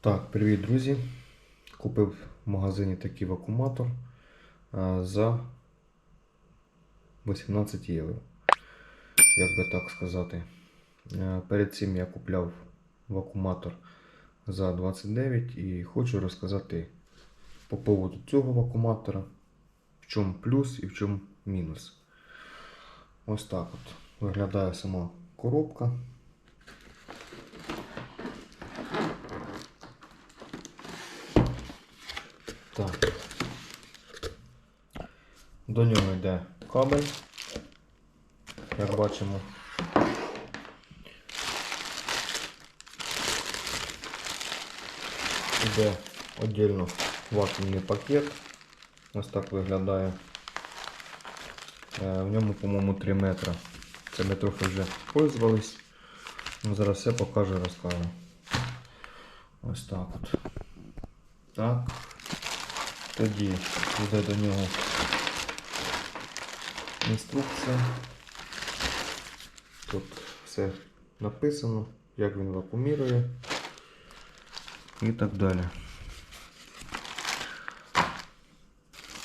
Так, привіт, друзі. Купив в магазині такий вакууматор за 18 євро. Як би так сказати. Перед цим я купляв вакууматор за 29 і хочу розказати по поводу цього вакууматора, в чому плюс і в чому мінус. Ось так от виглядає сама коробка. Так. До нього йде кабель, як бачимо. Іде віддільно вакуумний пакет. Ось так виглядає. Е, В ньому, по-моєму, 3 метри. Це ми трохи вже пользувались. Ну, зараз все покажу і розкажу. Ось так от. Так. Тоді йде до нього інструкція. Тут все написано, як він вакуумірує і так далі.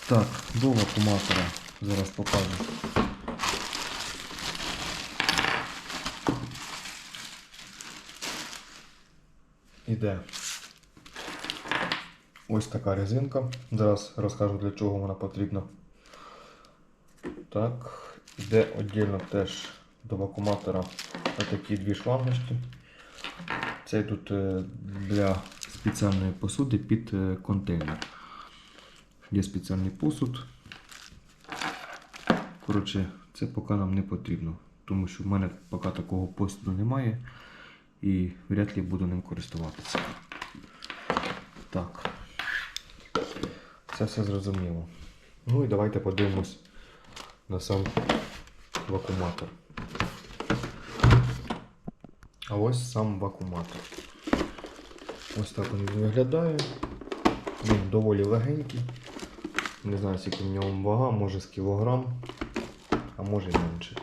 Так, до вакууматора зараз покажу. Іде ось така резинка. Зараз розкажу для чого вона потрібна. Так, йде віддільно теж до вакууматора такі дві шлангочки. Це йдуть е, для спеціальної посуди під е, контейнер. Є спеціальний посуд. Коротше, це поки нам не потрібно, тому що в мене поки такого посуду немає і вряд ли буду ним користуватися. Так. Це все зрозуміло. Ну і давайте подивимось на сам вакууматор. А ось сам вакууматор. Ось так він виглядає. Він доволі легенький. Не знаю, скільки в ньому вага, може з кілограм, а може й менше.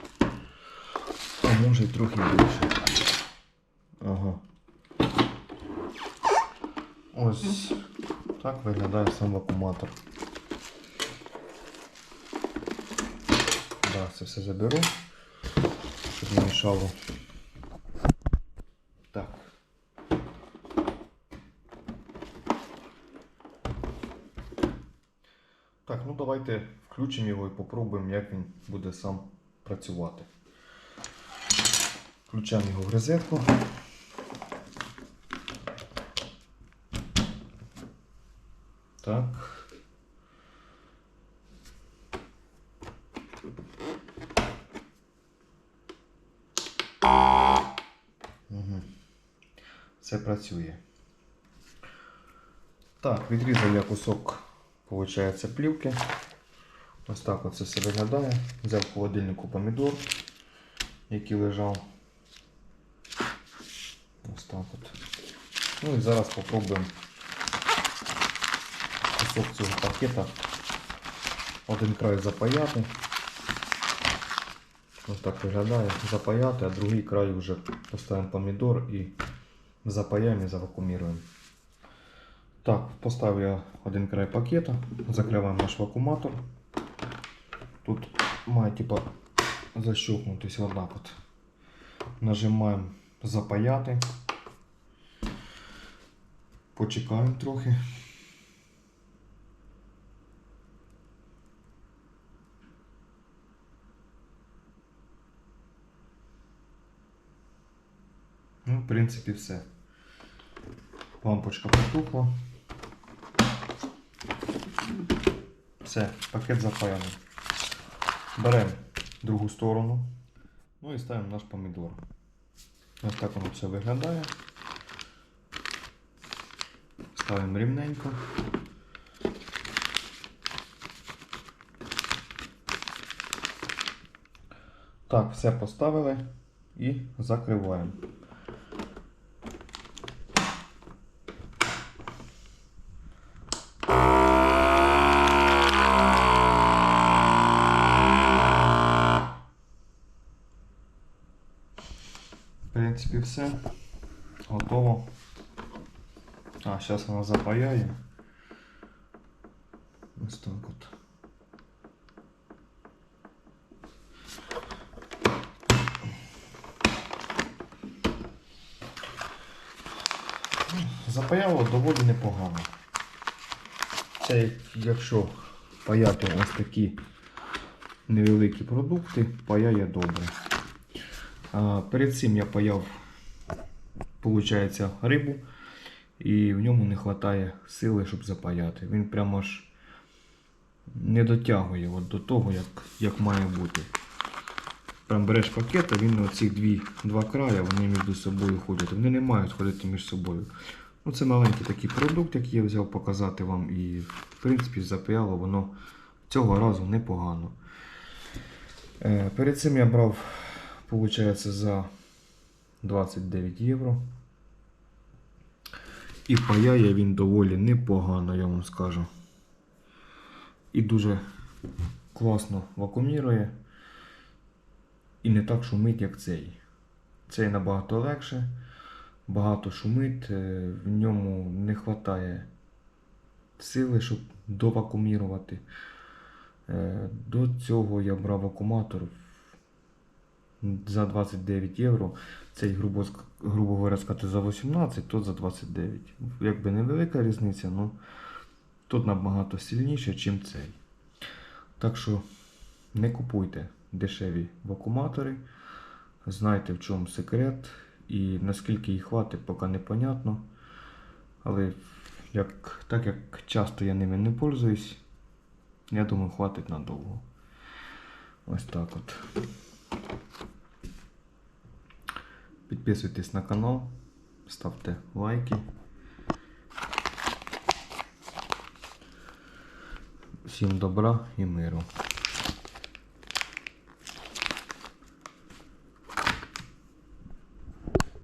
А може й трохи більше. Ага. Ось так виглядає сам вакууматор. Да, це все заберу, щоб не мішало. Так. Так, ну давайте включимо його і попробуємо, як він буде сам працювати. Включаємо його в розетку. Так. Угу. Все працює. Так, відрізав я кусок, виходить, плівки. Ось так оце все виглядає. Взяв в холодильнику помідор, який лежав. Ось так от. Ну і зараз попробуємо кусок цього пакета. Один край запаяти. Ось так виглядає. Запаяти, а другий край вже поставимо помідор і запаяємо і завакууміруємо. Так, поставив я один край пакета, закриваємо наш вакууматор. Тут має типа защелкнутися отак от. Нажимаємо запаяти. Почекаємо трохи. Ну, в принципі, все. Лампочка потухла. Все, пакет запаяний. Беремо другу сторону. Ну і ставимо наш помідор. Ось так воно все виглядає. Ставимо рівненько. Так, все поставили і закриваємо. В принципі, все. Готово. А, зараз вона запаяє. Ось так от. Запаяло доволі непогано. Це якщо паяти ось такі невеликі продукти, паяє добре. Перед цим я паяв, виходить, рибу, і в ньому не вистачає сили, щоб запаяти. Він прямо ж не дотягує от до того, як, як має бути. Прям береш пакет, а він оці дві, два края, вони між собою ходять. Вони не мають ходити між собою. Ну, це маленький такий продукт, який я взяв показати вам. І в принципі запаяло воно цього разу непогано. Е, перед цим я брав, виходить, за 29 євро. І паяє він доволі непогано, я вам скажу. І дуже класно вакуумірує. І не так шумить, як цей. Цей набагато легше, багато шумить, е, в ньому не вистачає сили, щоб довакуумірувати. Е, До цього я брав акуматор за 29 євро. Цей, грубо, грубо говоря, сказати, за 18, тот за 29. Якби невелика різниця, але тут набагато сильніше, ніж цей. Так що не купуйте дешеві вакууматори. Знайте, в чому секрет і наскільки їх хватить, поки непонятно. Але як, так як часто я ними не пользуюсь, я думаю, хватить надовго. Ось так от. Підписуйтесь на канал, ставте лайки. Всім добра і миру.